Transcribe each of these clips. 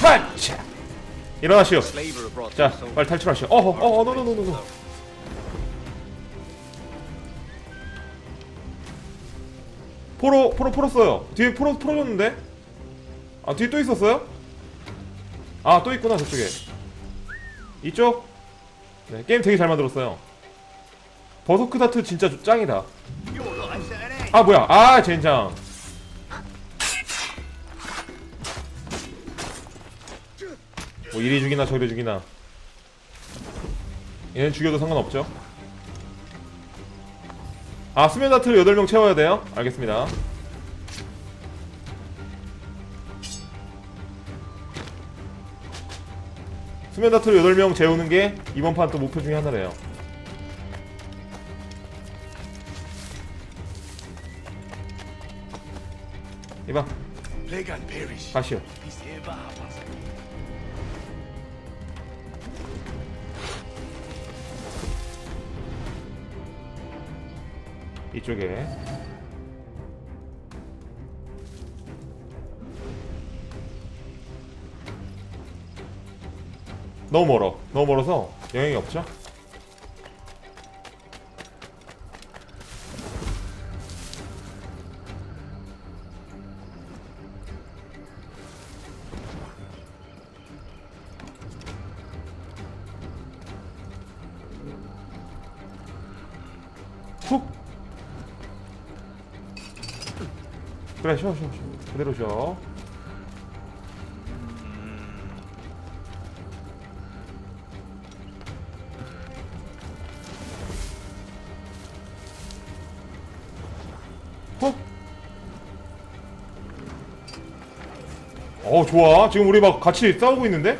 하차 일어나시오. 자. 빨리 탈출하시오. 어허 어허 노노노노노. 포로 포로 풀었어요. 뒤에 포로 풀어줬는데? 아 뒤에 또 있었어요? 아 또 있구나 저쪽에. 이쪽? 네 게임 되게 잘 만들었어요. 버서크 다트 진짜 짱이다. 아 뭐야? 아 젠장 뭐 이리 죽이나 저리 죽이나. 얘는 죽여도 상관없죠? 아 수면 다트를 8명 채워야 돼요? 알겠습니다. 수면 다트를 8명 재우는 게 이번 판 또 목표 중에 하나래요. 이봐. 가시오 이쪽에. 너무 멀어. 너무 멀어서 영향이 없죠? 훅 그래 쉬어 쉬어 쉬어. 그대로 쉬어. 훅. 어 좋아. 지금 우리 막 같이 싸우고 있는데?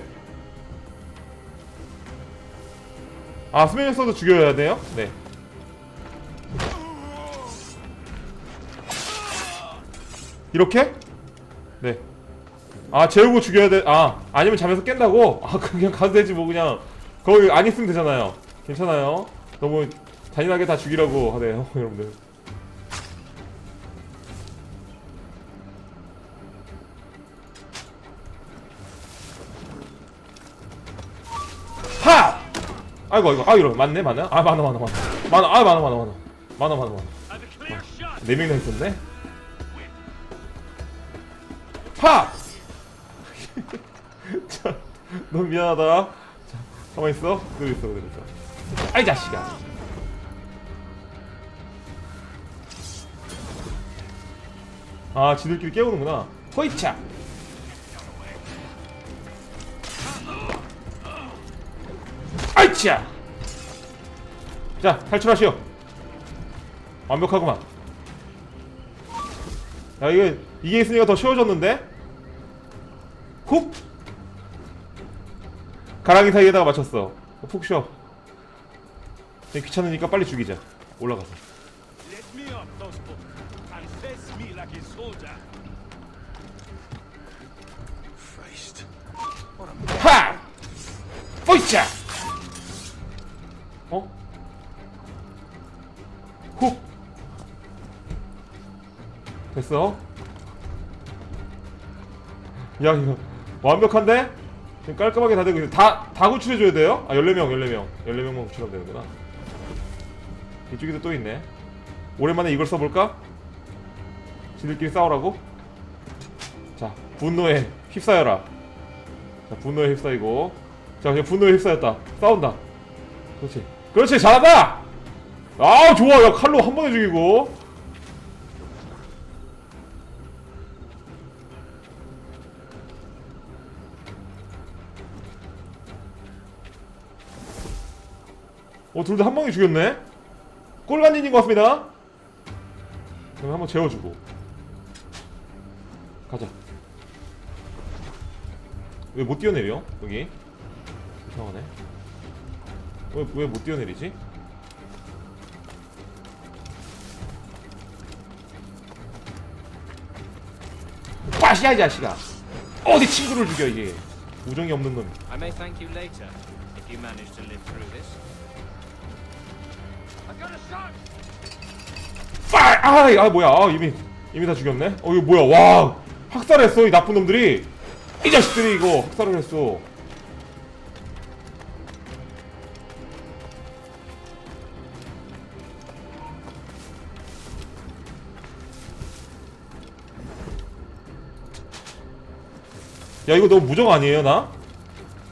아 수면역 써도 죽여야 돼요? 네 이렇게? 네. 아 재우고 죽여야 돼. 아 아니면 잠에서 깬다고? 아 그냥 가도 되지 뭐 그냥 거기 안 있으면 되잖아요. 괜찮아요. 너무 잔인하게 다 죽이라고 하네요 여러분들. 하! 아이고 아이고 아 이러 맞네 맞네 아 많아 많아 많아 많아 아 많아 많아 많아 많아 많아 많아 Have a clear shot. 네 명이나 있었네. 파! 자, 너무 미안하다. 자, 가만 있어. 그대로 있어, 그대로 있어. 아이 자식아. 아, 지들끼리 깨우는구나. 호이차. 아이차. 자, 탈출하시오. 완벽하구만. 야 이게 이게 있으니까 더 쉬워졌는데? 훅! 가랑이 사이에다가 맞췄어. 푹 쉬어. 귀찮으니까 빨리 죽이자. 올라가서. 하! 포이차! 어? 훅! 됐어. 야 이거 완벽한데? 지금 깔끔하게 다 되고 있어. 다, 다 구출해줘야 돼요? 아 14명 14명 14명만 구출하면 되는구나 이쪽에도 또 있네 오랜만에 이걸 써볼까? 지들끼리 싸우라고? 자 분노에 휩싸여라 자 분노에 휩싸이고 자 그냥 분노에 휩싸였다 싸운다 그렇지 그렇지 잘한다 아우 좋아 야 칼로 한 번에 죽이고 어, 둘 다 한 방에 죽였네? 꼴간인인 것 같습니다. 그럼 한번 재워주고. 가자. 왜 못 뛰어내려? 여기? 이상하네. 왜, 왜 못 뛰어내리지? 빠시야, 이 자식아! 어디 친구를 죽여, 이게. 우정이 없는 놈. I may thank you later if you manage to live through this. 빨! 아, 아 뭐야? 아, 이미 이미 다 죽였네. 어 이거 뭐야? 와, 학살했어 이 나쁜 놈들이. 이 자식들이 이거 학살을 했어. 야 이거 너무 무적 아니에요 나?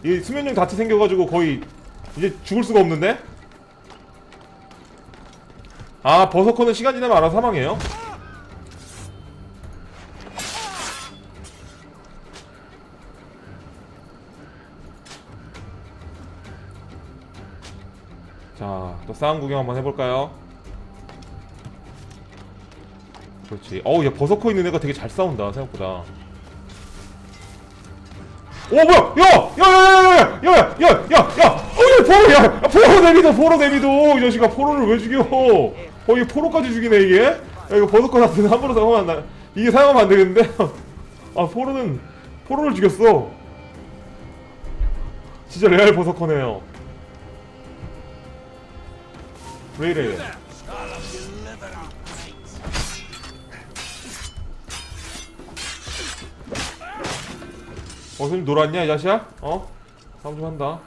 이 수면용 다트 생겨가지고 거의 이제 죽을 수가 없는데? 아 버서커는 시간 지나면 알아서 사망해요? 자, 또 싸움 구경 한번 해볼까요? 그렇지. 어우, 야, 버서커 있는 애가 되게 잘 싸운다, 생각보다. 오, 뭐야! 야! 야, 야, 야, 야, 야, 야, 야, 야, 야! 포로, 야! 포로 내비도, 포로 내비도! 이 자식아, 포로를 왜 죽여? 어, 이게 포로까지 죽이네, 이게? 야, 이거 버서커 같은 거 함부로 사용하면 안 돼. 이게 사용하면 안 되겠는데? 아, 포로는, 포로를 죽였어. 진짜 레알 버서커네요. 왜 이래? 어, 선생님 놀았냐, 이 자식아? 어? 싸움 좀 한다.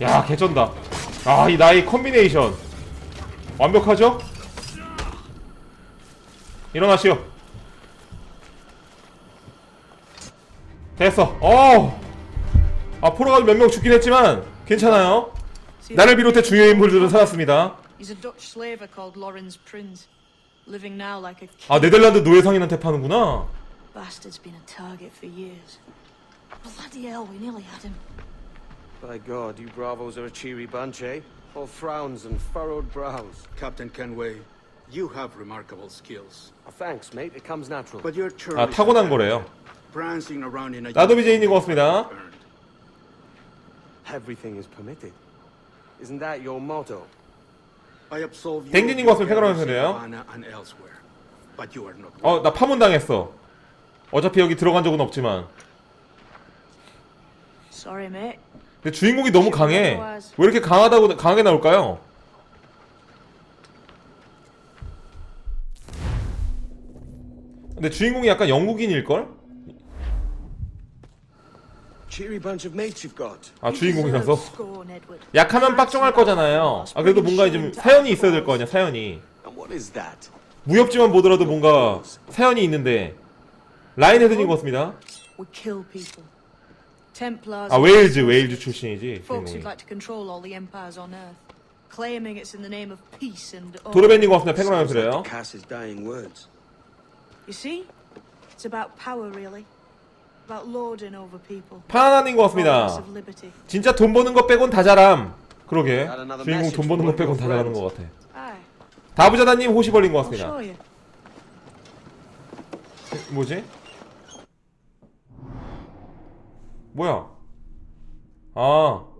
야, 개쩐다. 아, 이 나이 컨비네이션. 완벽하죠? 일어나시오. 됐어. 어. 아, 포로가 몇 명 죽긴 했지만 괜찮아요. 나를 비롯해 주요 인물들은 살았습니다. 아, 네덜란드 노예 상인한테 파는구나. By God, you bravos are a cheery bunch, eh? All frowns and furrowed brows. Captain Kenway, you have remarkable skills. Oh, thanks, mate. It comes natural. But you're churlish. 아, 타고난 거래요. Prancing around in a 나도 uniform BJ님 고맙습니다. Everything is permitted. Isn't that your motto? I absolve you 댕기님 of 고맙습니다. your 팽그라면 errors in 소리예요. Havana and elsewhere. But you are not 어, 나 파문 당했어. 어차피 여기 들어간 적은 없지만. Sorry, mate. 근데 주인공이 너무 강해. 왜 이렇게 강하다고 강하게 나올까요? 근데 주인공이 약간 영국인일 걸? 아 주인공이라서. 약하면 빡종할 거잖아요. 아 그래도 뭔가 좀 사연이 있어야 될 거 아니야 사연이. 무협지만 보더라도 뭔가 사연이 있는데 라인 헤드님 같습니다. 아 웨일즈 웨일즈 출신이지 Folks 주인공이. who'd like to control all the empires on Earth, claiming it's in the name of peace and. order. 도르벤님 고맙습니다. 팽그라면 Sounds like 소리예요. the Cass's dying words. You see, it's about power, really. About lording over people. 파나님 고맙습니다. 진짜 돈 버는 거 빼곤 다 잘함. 그러게 주인공 돈 버는 거 빼곤 다 잘하는 것 같아. 다부자다님 호시 벌린 것 같습니다. 뭐지? 뭐야? 아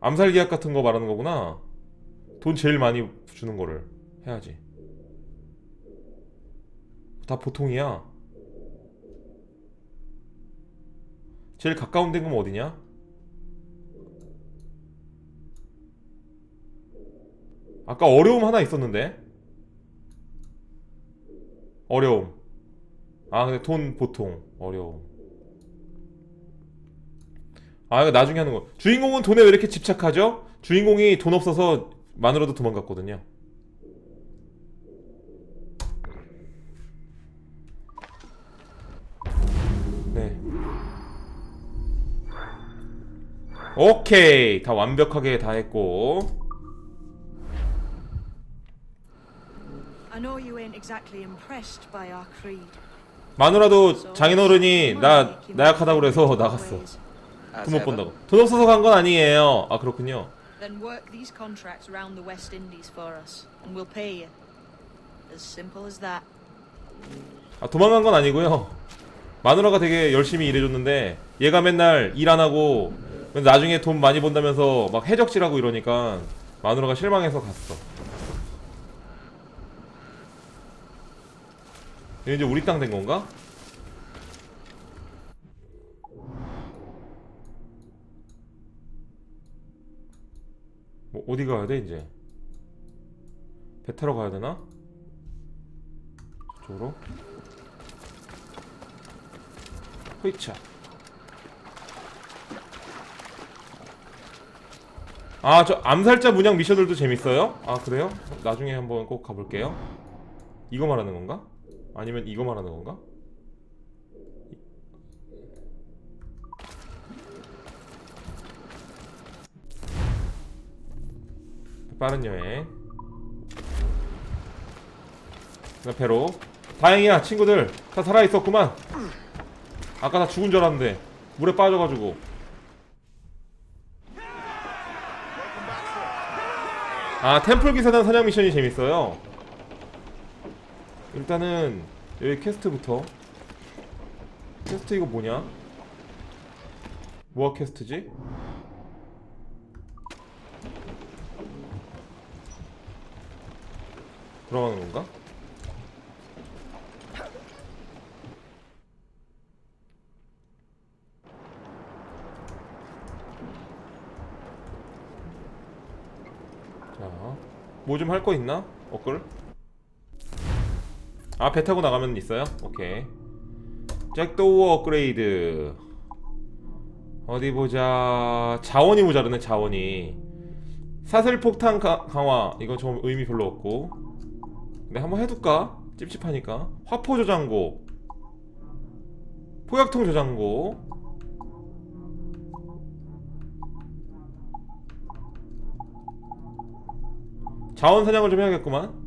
암살 계약 같은 거 말하는 거구나. 돈 제일 많이 주는 거를 해야지. 다 보통이야. 제일 가까운 데는 어디냐? 아까 어려움 하나 있었는데. 어려움. 아 근데 돈 보통 어려움 아 이거 나중에 하는 거. 주인공은 돈에 왜 이렇게 집착하죠? 주인공이 돈 없어서 마누라도 도망갔거든요. 네. 오케이. 다 완벽하게 다 했고. I know you ain't exactly impressed by our creed. 마누라도 장인어른이 나 나약하다고 그래서 나갔어 Ways. As 돈못 ever. 번다고 돈 없어서 간 건 아니에요 아 그렇군요 Then work these contracts around the West Indies for us, and we'll pay you. As simple as that. 아 도망간 건 아니고요. 마누라가 되게 열심히 일해줬는데 얘가 맨날 일 안 하고 근데 나중에 돈 많이 번다면서 막 해적질하고 이러니까 마누라가 실망해서 갔어. 이제 우리 땅 된 건가? 뭐 어디 가야 돼 이제? 배 타러 가야 되나? 저쪽으로? 흐이차 아 저 암살자 문양 미션들도 재밌어요? 아 그래요? 나중에 한번 꼭 가볼게요 이거 말하는 건가? 아니면 이거 말하는 건가? 빠른 여행. 나 배로. 다행이야 친구들. 다 살아있었구만. 아까 다 죽은 줄 알았는데 물에 빠져가지고. 아 템플 기사단 사냥 미션이 재밌어요. 일단은 여기 퀘스트부터. 퀘스트 이거 뭐냐? 뭐가 퀘스트지? 돌아가는 건가? 자, 뭐 좀 할 거 있나? 업글? 아, 배 타고 나가면 있어요? 오케이. 잭도우 업그레이드. 어디 보자. 자원이 모자르네, 자원이. 사슬폭탄 가- 강화. 이거 좀 의미 별로 없고. 근데 한번 해둘까? 찝찝하니까. 화포 저장고. 포약통 저장고. 자원 사냥을 좀 해야겠구만.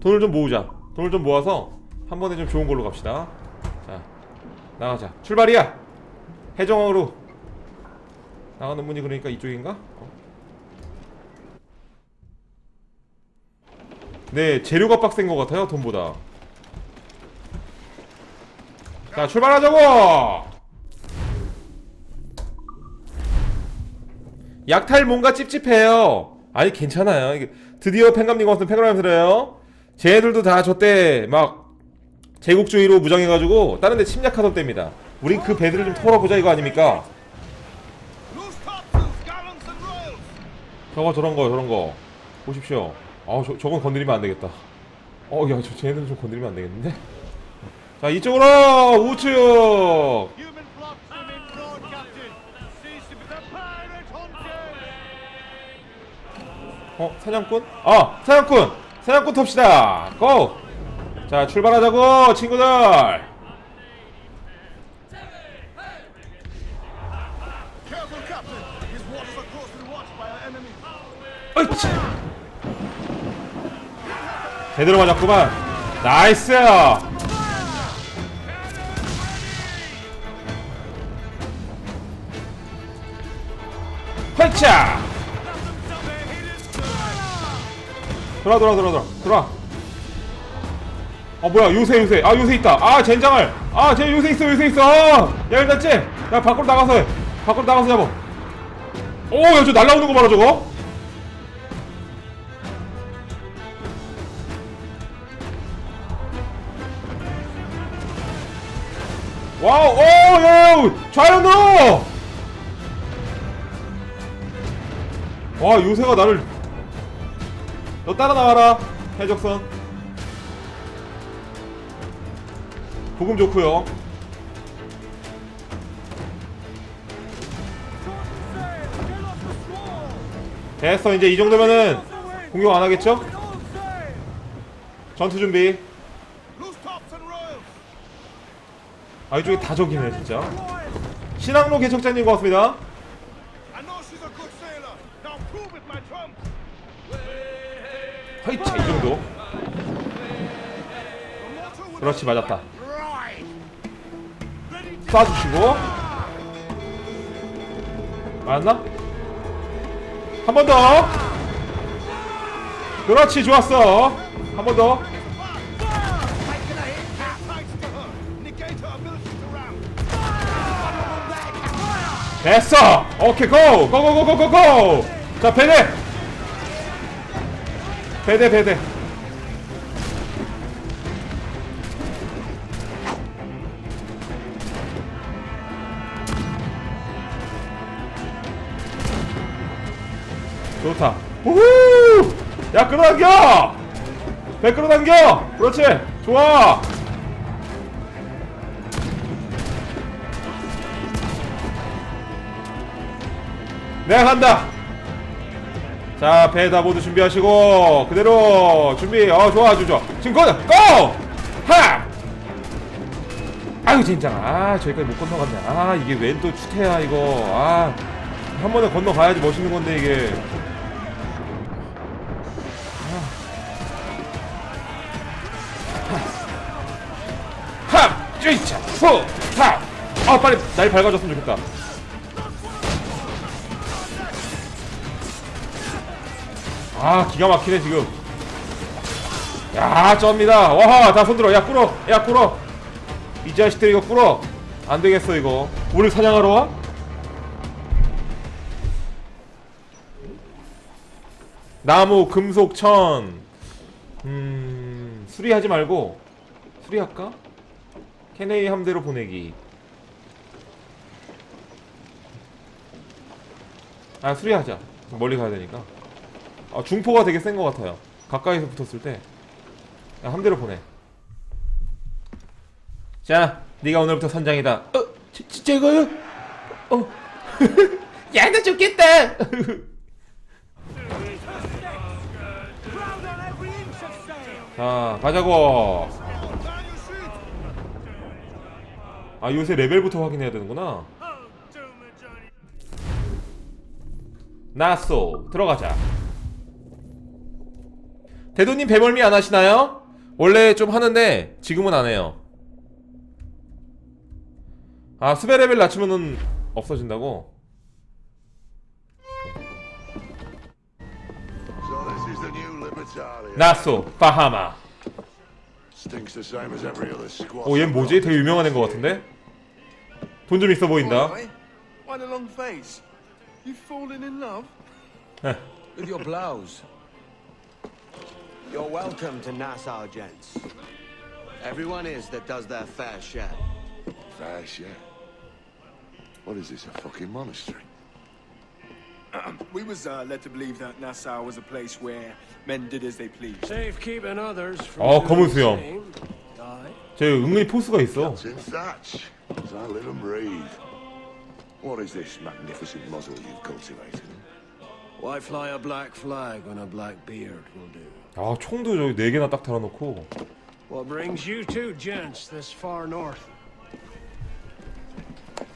돈을 좀 모으자. 돈을 좀 모아서 한 번에 좀 좋은 걸로 갑시다. 자, 나가자. 출발이야. 해정으로 나가는 문이 그러니까 이쪽인가? 어. 네, 재료가 빡센 것 같아요. 돈보다. 자, 출발하자고. 약탈 뭔가 찝찝해요. 아니 괜찮아요. 이게 드디어 팽감님 같은 팽감님들이에요. 쟤네들도 다 저때 막 제국주의로 무장해가지고 다른 데 침략하던 때입니다. 우린 그 배들을 좀 털어보자 이거 아닙니까? 저거 저런 거 저런 거 보십시오. 아 저, 저건 건드리면 안 되겠다. 어 야 저 쟤네들은 좀 건드리면 안 되겠는데? 자 이쪽으로 우측. 어 사냥꾼? 아 사냥꾼 사냥꾼 탑시다 고! 자 출발하자고 친구들 어이치 제대로 맞았구만. 나이스! 헐차 돌아 돌아 돌아 돌아 돌아 아 뭐야 요새 요새. 아 요새 있다. 아 젠장을. 아쟤 요새 있어 요새 있어. 아, 야 일단 쟤나 밖으로 나가서 해. 밖으로 나가서 잡아. 오야 저 날라오는 거 봐라 저거 와우, 오, 야, 야, 좌연 눌러! 와, 요새가 나를. 너 따라 나와라, 해적선. 부금 좋고요 됐어, 이제 이 정도면은 공격 안 하겠죠? 전투 준비. 아, 이쪽에 다 적이네, 진짜. 신학로 개척자님 고맙습니다. 허이차, 이 정도. 그렇지, 맞았다. 쏴주시고 맞나? 한 번 더 그렇지 좋았어 한 번더 됐어! 오케이 고! 고고고고고고! 자 배대 배대 배대 좋다. 우후! 야 끌어당겨! 배 끌어당겨! 그렇지. 좋아 내가 간다 자배다 모두 준비하시고 그대로 준비 어 좋아 아주 좋아 지금 고! 고! 하! 아유 진짜 아 저기까지 못 건너갔네 아 이게 웬 또 추태야 이거 아 한 번에 건너가야지 멋있는 건데 이게 하! 쭈이차! 후! 하! 아 빨리 날 밝아졌으면 좋겠다 아 기가 막히네 지금. 야 쩝니다. 와하 다 손들어. 야 꿇어. 야 꿇어. 이 자식들 이거 꿇어. 안 되겠어 이거. 우리 사냥하러 와? 나무 금속 천. 음... 수리하지 말고 수리할까? 케네이 함대로 보내기. 아 수리하자. 멀리 가야 되니까 아, 중포가 되게 센 것 같아요. 가까이서 붙었을 때 야, 함대로 보내. 자, 네가 오늘부터 선장이다. 어, 지, 진짜 이거요? 어, 야, 나 죽겠다. 자, 가자고. 아, 요새 레벨부터 확인해야 되는구나. 나쏘 들어가자. 대도님 배멀미 안 하시나요? 원래 좀 하는데 지금은 안 해요. 아 수배 레벨 낮추면은 없어진다고? So this is the new Libertalia. 나쏘 바하마. Stinks the same as every other squat. 오, 얘 뭐지? 되게 유명한 애인 것 같은데? 돈 좀 있어 보인다. You're welcome to Nassau, gents. Everyone is that does their fair share. Fair share. What is this, a fucking monastery? We was uh, led to believe that Nassau was a place where men did as they pleased. Safekeeping others from 어, doing 검은 the 수염. same. Aye. 쟤 은근히 포스가 있어. Captain Thatch, as I live and breathe. What is this magnificent muzzle you've cultivated? Why fly a black flag when a black beard will do? 아 총도 저기 네 개나 딱 달아놓고. What brings you two gents this far north?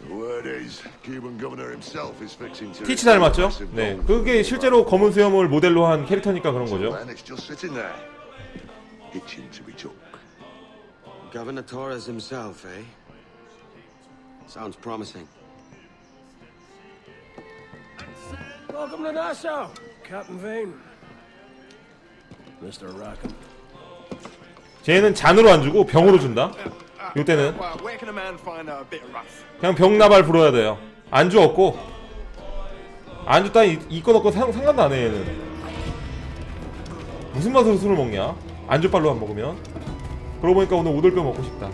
The word is, Cuban governor himself is fixing to. 티치 닮았죠? 네, 그게 실제로 검은 수염을 모델로 한 캐릭터니까 그런 거죠. And it's just sitting there, itching to be took. Governor Torres himself, eh? Sounds promising. Welcome to Nassau, Captain Vane. Mr. Rackham. 쟤는 잔으로 안 주고 병으로 준다. 요때는? 그냥 병 나발 불어야 돼요. 안주 없고 안주 따위 있건 없건 상, 상관도 안 해 얘는. 무슨 맛으로 술을 먹냐? 안주빨로 안 먹으면. 그러고 보니까 오늘 오돌뼈 먹고 싶다.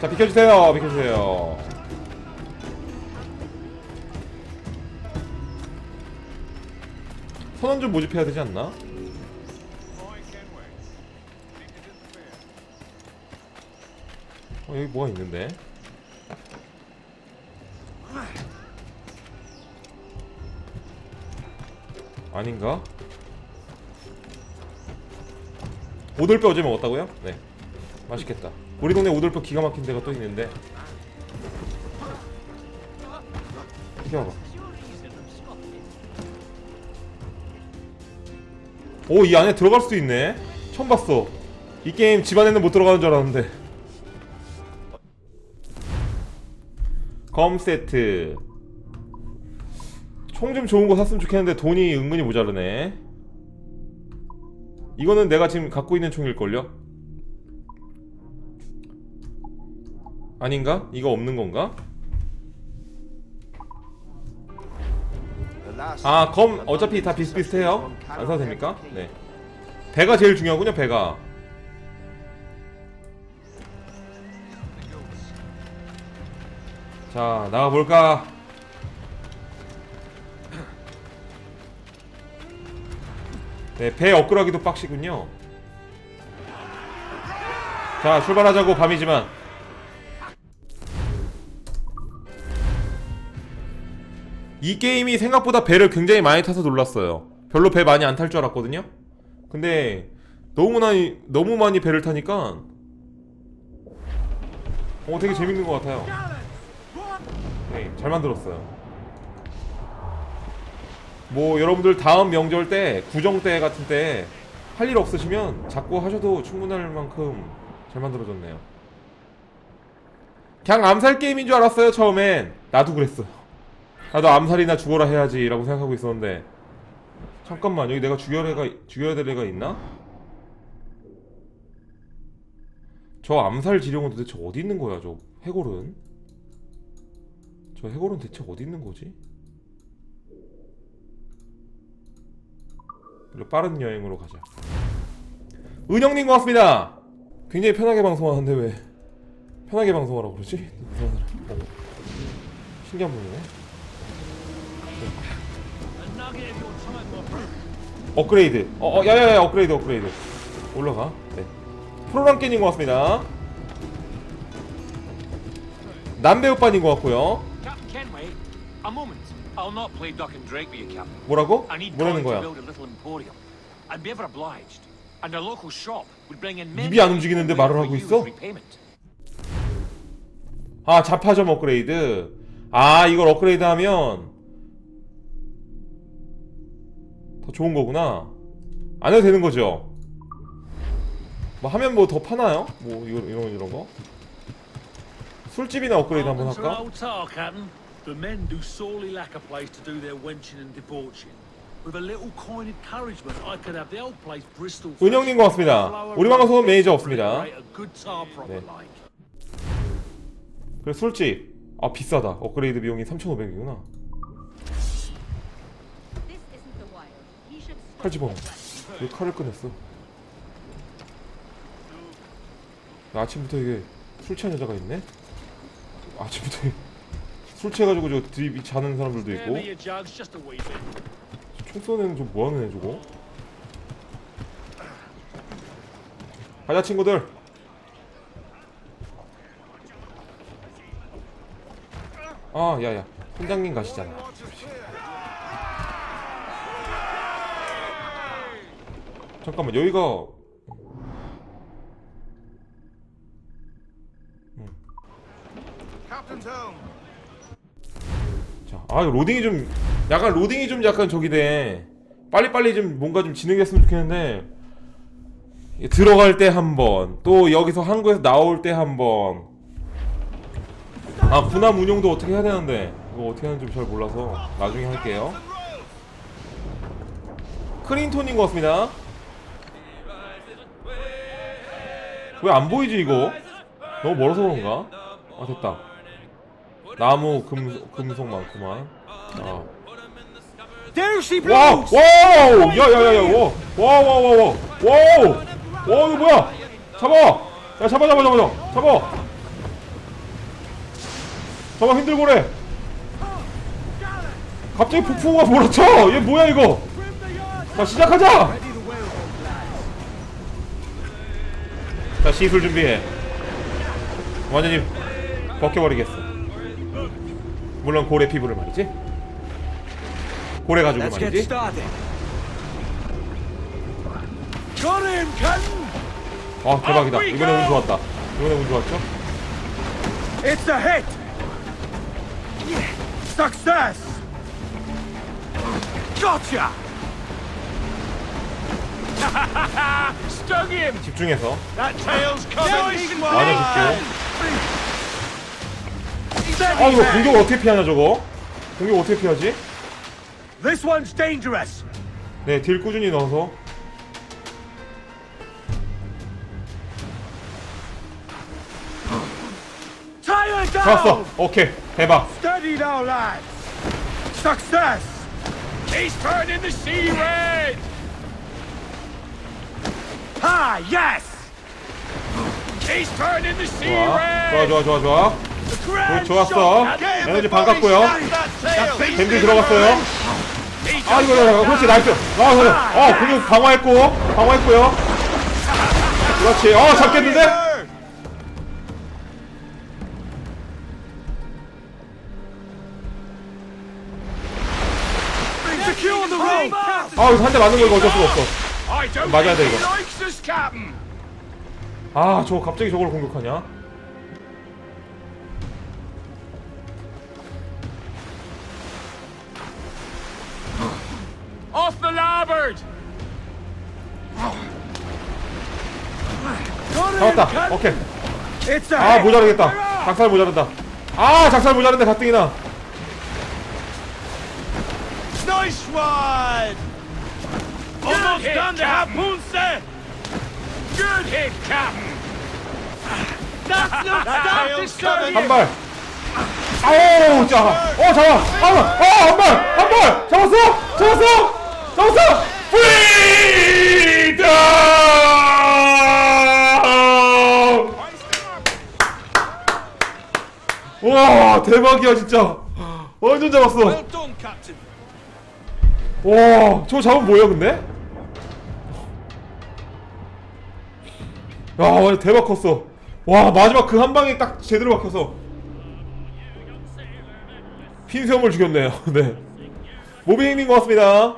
자 비켜주세요, 비켜주세요. 선원 좀 모집해야 되지 않나? 어 여기 뭐가 있는데? 아닌가? 오돌뼈 어제 먹었다고요? 네 맛있겠다 우리 동네 오돌뼈 기가 막힌 데가 또 있는데 와봐 오 이 안에 들어갈 수도 있네 처음 봤어 이 게임 집안에는 못 들어가는 줄 알았는데 검 세트 총 좀 좋은 거 샀으면 좋겠는데 돈이 은근히 모자르네 이거는 내가 지금 갖고 있는 총일걸요? 아닌가? 이거 없는 건가? 아, 검 어차피 다 비슷비슷해요. 안 사도 됩니까? 네. 배가 제일 중요하군요, 배가. 자, 나가 볼까? 네, 배 업그레이드도 빡시군요. 자, 출발하자고 밤이지만. 이 게임이 생각보다 배를 굉장히 많이 타서 놀랐어요. 별로 배 많이 안 탈 줄 알았거든요. 근데 너무 많이 너무 많이 배를 타니까 어 되게 재밌는 것 같아요. 네, 잘 만들었어요. 뭐 여러분들 다음 명절 때 구정 때 같은 때 할 일 없으시면 자꾸 하셔도 충분할 만큼 잘 만들어졌네요. 그냥 암살 게임인 줄 알았어요 처음엔 나도 그랬어요. 나도 암살이나 죽어라 해야지라고 생각하고 있었는데 잠깐만 여기 내가 죽여야 애가 죽여야 될 애가 있나? 저 암살 지령은 도대체 어디 있는 거야 저 해골은? 저 해골은 대체 어디 있는 거지? 그래, 빠른 여행으로 가자. 은영님 고맙습니다. 굉장히 편하게 방송하는데 왜 편하게 방송하라고 그러지? 어. 신기한 분이네. 업그레이드. 어, 어, 야야야, 업그레이드, 업그레이드. 올라가. 네. 프로랑 깨님 고맙습니다. 남배 오빠님 고맙고요. Captain Kenway, a moment. I'll not play duck and drake with you, Captain. 뭐라고? 뭐라는 거야? 입이 안 움직이는데 말을 하고 있어? 아, 자파점 업그레이드. 아, 이걸 업그레이드 하면 더 좋은 거구나. 안 해도 되는 거죠? 뭐 하면 뭐 더 파나요? 뭐 이거 이런 이런 거? 술집이나 업그레이드 한번 할까? old tar, Captain. The men do sorely lack a place to do their wenching and debauching. With a little coin encouragement, I could have the old place Bristol. 은영님 고맙습니다. 우리 방송은 매니저 없습니다. 네. 그래 술집. 아 비싸다. 업그레이드 비용이 3,500이구나. 칼 집어. 왜 칼을 꺼냈어? 나 아침부터 이게 술 취한 여자가 있네? 아침부터 술 취해가지고 저 드립 자는 사람들도 있고. 총 쏘는 좀 뭐하는 애 저거? 가자 친구들 아 야야 선장님 가시잖아 잠깐만 여기가. 자, 아 로딩이 좀 약간 로딩이 좀 약간 저기돼. 빨리빨리 좀 뭔가 좀 진행됐으면 좋겠는데 이게 들어갈 때 한 번, 또 여기서 한국에서 나올 때 한 번. 아 군함 운용도 어떻게 해야 되는데 이거 어떻게 하는지 잘 몰라서 나중에 할게요. 크린톤인 것 같습니다. 왜 안 보이지 이거? 너무 멀어서 그런가? 아 됐다. 나무 금 금속 많구만. 아. 와! 와우, 야야야야, 와, 와, 와, 와, 와, 와우, 와 이거 뭐야? 잡아, 야 잡아, 잡아, 잡아, 잡아, 잡아, 잡아 힘들고래. 갑자기 폭풍우가 몰아쳐. 얘 뭐야 이거? 자 시작하자. 자 시술 준비해. 완전히 벗겨버리겠어. 물론 고래 피부를 말이지. 고래 가지고 말이지. 아 대박이다. 이번에 운 좋았다. 이번에 운 좋았죠? It's a hit! Success! Gotcha! Stung him! 집중해서 That tail's coming! 맞아 줄게. 아 이거 공격 어떻게 피하냐 저거? 공격 어떻게 피하지? This one's dangerous! 네, 딜 꾸준히 넣어서 Tie her down! 오케이 대박. Steady now, lads! Success! He's turning the sea red! Ah, yes! He's turning the sea 좋아! 좋아 좋아 좋아 좋아. 굿, 좋았어. 에너지 반 깠고요. 댐들 들어갔어요. 아 이거 이거, 이거 그렇지 나이스. 아 그래 어 근육 방어했고 방어했고요. 그렇지. 어 잡겠는데! 아 이거 한 대 맞는 거 이거 어쩔 수가 없어 맞아야 돼, 이거. 아 저거 갑자기 저걸 공격하냐? Off the larboard! 잡았다. 오케이. 아 모자르겠다. 작살 모자른다. 아 작살 모자른데 가뜩이나. Nice one! Almost done the harpoon, sir! Good hit, Captain! That's not stop disturbing 한발 아우 자 어 잡아 한 발 어 한 발 한 발 잡았어 잡았어 잡았어 프리덤 와 대박이야 진짜 완전 잡았어 done, Captain! 와, 저거 잡으면 뭐야, 근데? 야, 완전 대박 컸어. 와, 마지막 그 한 방에 딱 제대로 박혀서. 핀수염을 죽였네요. 네. 모비행님 고맙습니다.